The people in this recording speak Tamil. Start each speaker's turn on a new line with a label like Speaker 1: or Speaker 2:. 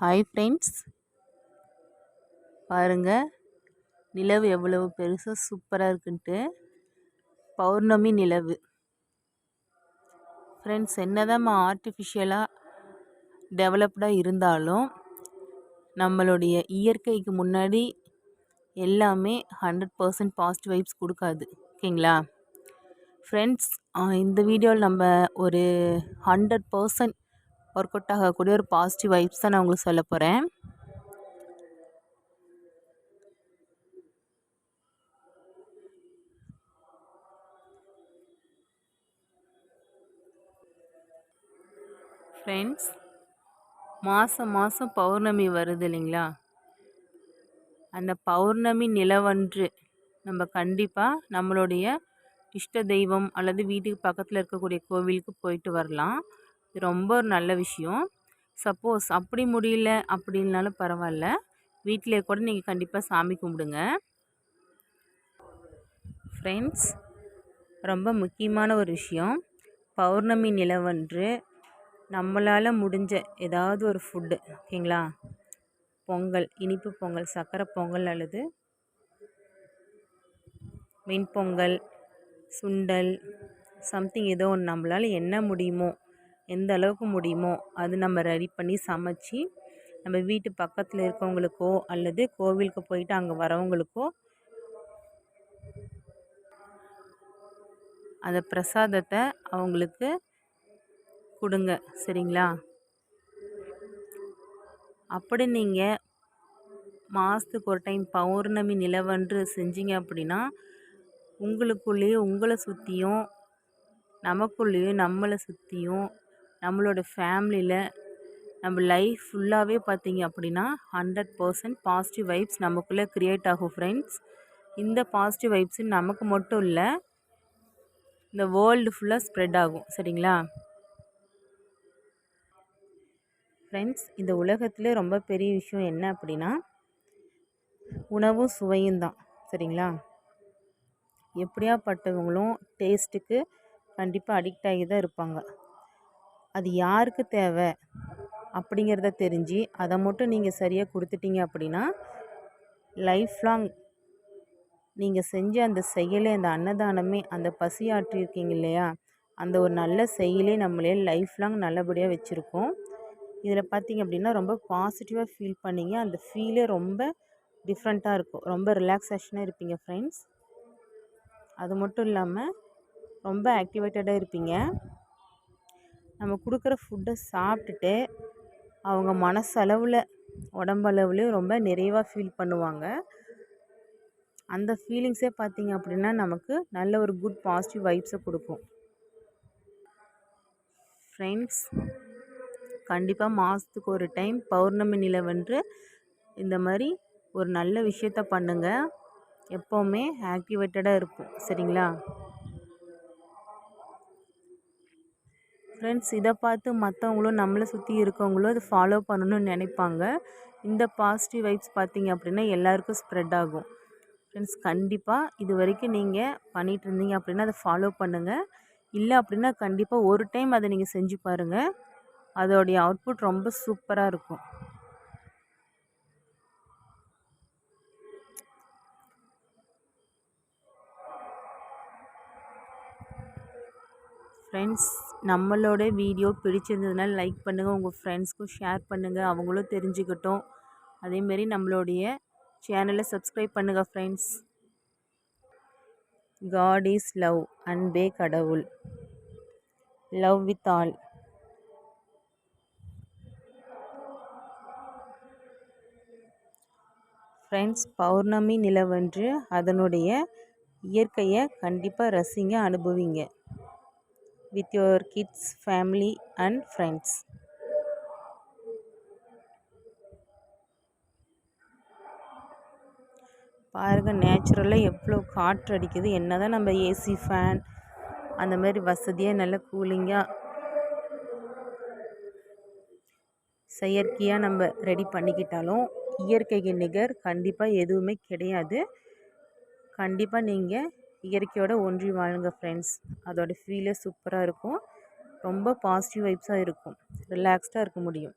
Speaker 1: ஹாய் ஃப்ரெண்ட்ஸ் பாருங்கள் நிலவு எவ்வளவு பெருசாக சூப்பராக இருக்குன்ட்டு. பௌர்ணமி நிலவு. ஃப்ரெண்ட்ஸ் என்னதான் நம்ம ஆர்டிஃபிஷியலாக டெவலப்டாக இருந்தாலும் நம்மளுடைய இயற்கைக்கு முன்னாடி எல்லாமே ஹண்ட்ரட் பர்சன்ட் பாசிட்டிவ் வைப்ஸ் கொடுக்காது. ஓகேங்களா? ஃப்ரெண்ட்ஸ் இந்த வீடியோவில் நம்ம ஒரு ஹண்ட்ரட் பர்சன்ட் ஒர்க் அவுட் ஆகக்கூடிய ஒரு பாசிட்டிவ் வைப்ஸ் தான் நான் உங்களுக்கு சொல்ல போகிறேன் ஃப்ரெண்ட்ஸ் மாதம் மாதம் பௌர்ணமி வருது இல்லைங்களா? அந்த பௌர்ணமி நிலவன்று நம்ம கண்டிப்பாக நம்மளுடைய இஷ்ட தெய்வம் அல்லது வீட்டுக்கு பக்கத்தில் இருக்கக்கூடிய கோவிலுக்கு போயிட்டு வரலாம். இது ரொம்ப ஒரு நல்ல விஷயம். சப்போஸ் அப்படி முடியல அப்படின்னாலும் பரவாயில்ல. வீட்டிலே கூட நீங்கள் கண்டிப்பாக சாமி கும்பிடுங்க. ஃப்ரெண்ட்ஸ் ரொம்ப முக்கியமான ஒரு விஷயம். பௌர்ணமி நிலவன்று நம்மளால் முடிஞ்ச ஏதாவது ஒரு ஃபுட்டு ஓகேங்களா? பொங்கல் இனிப்பு பொங்கல் சர்க்கரை பொங்கல் அல்லது வெண்பொங்கல் சுண்டல் சம்திங் ஏதோ ஒன்று நம்மளால் என்ன முடியுமோ எந்த அளவுக்கு முடியுமோ அது நம்ம ரெடி பண்ணி சமைச்சி நம்ம வீட்டு பக்கத்தில் இருக்கவங்களுக்கோ அல்லது கோவிலுக்கு போயிட்டு அங்கே வரவங்களுக்கோ அந்த பிரசாதத்தை அவங்களுக்கு கொடுங்க சரிங்களா? அப்படி நீங்கள் மாதத்துக்கு ஒரு டைம் பௌர்ணமி நிலவன்று செஞ்சீங்க அப்படின்னா உங்களுக்குள்ளேயே உங்களை சுற்றியும் நமக்குள்ளேயும் நம்மளை சுற்றியும் நம்மளோட ஃபேமிலியில் நம்ம லைஃப் ஃபுல்லாகவே பார்த்திங்க அப்படின்னா ஹண்ட்ரட் பர்சன்ட் பாசிட்டிவ் வைப்ஸ் நமக்குள்ளே க்ரியேட் ஆகும் ஃப்ரெண்ட்ஸ். இந்த பாசிட்டிவ் வைப்ஸு நமக்கு மட்டும் இல்லை இந்த வேர்ல்டு ஃபுல்லாக ஸ்ப்ரெட் ஆகும். சரிங்களா? ஃப்ரெண்ட்ஸ் இந்த உலகத்தில் ரொம்ப பெரிய விஷயம் என்ன அப்படின்னா உணவும் சுவையும் தான். சரிங்களா? எப்படியாப்பட்டவங்களும் டேஸ்ட்டுக்கு கண்டிப்பாக அடிக்ட் ஆகி தான் இருப்பாங்க. அது யாருக்கு தேவை? அப்படிங்கிறத தெரிஞ்சு அதை மட்டும் நீங்கள் சரியாக கொடுத்துட்டீங்க அப்படின்னா லைஃப் லாங் நீங்கள் செஞ்ச அந்த செயலே அந்த அன்னதானமே அந்த பசி ஆற்றியிருக்கீங்க இல்லையா? அந்த ஒரு நல்ல செயலே நம்மளே லைஃப் லாங் நல்லபடியாக வச்சுருக்கோம். இதில் பார்த்திங்க அப்படின்னா ரொம்ப பாசிட்டிவாக ஃபீல் பண்ணிங்க. அந்த ஃபீலே ரொம்ப டிஃப்ரெண்ட்டாக இருக்கும். ரொம்ப ரிலாக்ஸேஷனாக இருப்பீங்க ஃப்ரெண்ட்ஸ் அது மட்டும் இல்லாமல் ரொம்ப ஆக்டிவேட்டடாக இருப்பீங்க. நம்ம கொடுக்குற ஃபுட்டை சாப்பிட்டுட்டு அவங்க மனசளவில் உடம்பளவுலேயும் ரொம்ப நிறைவாக ஃபீல் பண்ணுவாங்க. அந்த ஃபீலிங்ஸே பார்த்திங்க அப்படின்னா நமக்கு நல்ல ஒரு குட் பாசிட்டிவ் வைப்ஸை கொடுக்கும். ஃப்ரெண்ட்ஸ் கண்டிப்பாக மாதத்துக்கு ஒரு டைம் பௌர்ணமி நிலவன்று இந்த மாதிரி ஒரு நல்ல விஷயத்த பண்ணுங்கள் எப்போவுமே ஆக்டிவேட்டடாக இருப்போம். சரிங்களா? ஃப்ரெண்ட்ஸ் இதை பார்த்து மற்றவங்களும் நம்மளை சுற்றி இருக்கவங்களும் அதை ஃபாலோ பண்ணணும்னு நினைப்பாங்க. இந்த பாசிட்டிவ் வைப்ஸ் பார்த்தீங்க அப்படின்னா எல்லாருக்கும் ஸ்ப்ரெட் ஆகும். ஃப்ரெண்ட்ஸ் கண்டிப்பாக இது வரைக்கும் நீங்கள் பண்ணிகிட்டு இருந்தீங்க அப்படின்னா அதை ஃபாலோ பண்ணுங்கள் இல்லை அப்படின்னா கண்டிப்பாக ஒரு டைம் அதை நீங்கள் செஞ்சு பாருங்கள் அதோடைய அவுட்புட் ரொம்ப சூப்பராக இருக்கும். ஃப்ரெண்ட்ஸ் நம்மளோட வீடியோ பிடிச்சிருந்ததுனால லைக் பண்ணுங்கள் உங்கள் ஃப்ரெண்ட்ஸ்க்கும் ஷேர் பண்ணுங்கள் அவங்களும் தெரிஞ்சுக்கட்டும். அதேமாரி நம்மளுடைய சேனலை சப்ஸ்கிரைப் பண்ணுங்கள் ஃப்ரெண்ட்ஸ் காட் இஸ் லவ் அன்பே கடவுள். லவ் வித் ஆல் ஃப்ரெண்ட்ஸ் பௌர்ணமி நிலவன்று அதனுடைய இயற்கையை கண்டிப்பாக ரசிங்க அனுபவிங்க. With your kids family and friends. பாருங்கள் நேச்சுரலாக எவ்வளோ காற்று அடிக்குது. என்ன தான் நம்ம ஏசி ஃபேன் அந்த மாதிரி வசதியாக நல்ல கூலிங்காக செயற்கையாக நம்ம ரெடி பண்ணிக்கிட்டாலும் இயற்கைக்கு நிகர் கண்டிப்பாக எதுவுமே கிடையாது. கண்டிப்பாக நீங்கள் இயற்கையோடு ஒன்றி வாழுங்க ஃப்ரெண்ட்ஸ் அதோடய ஃபீலே சூப்பராக இருக்கும். ரொம்ப பாசிட்டிவ் வைப்ஸாக இருக்கும். ரிலாக்ஸ்டாக இருக்க முடியும்.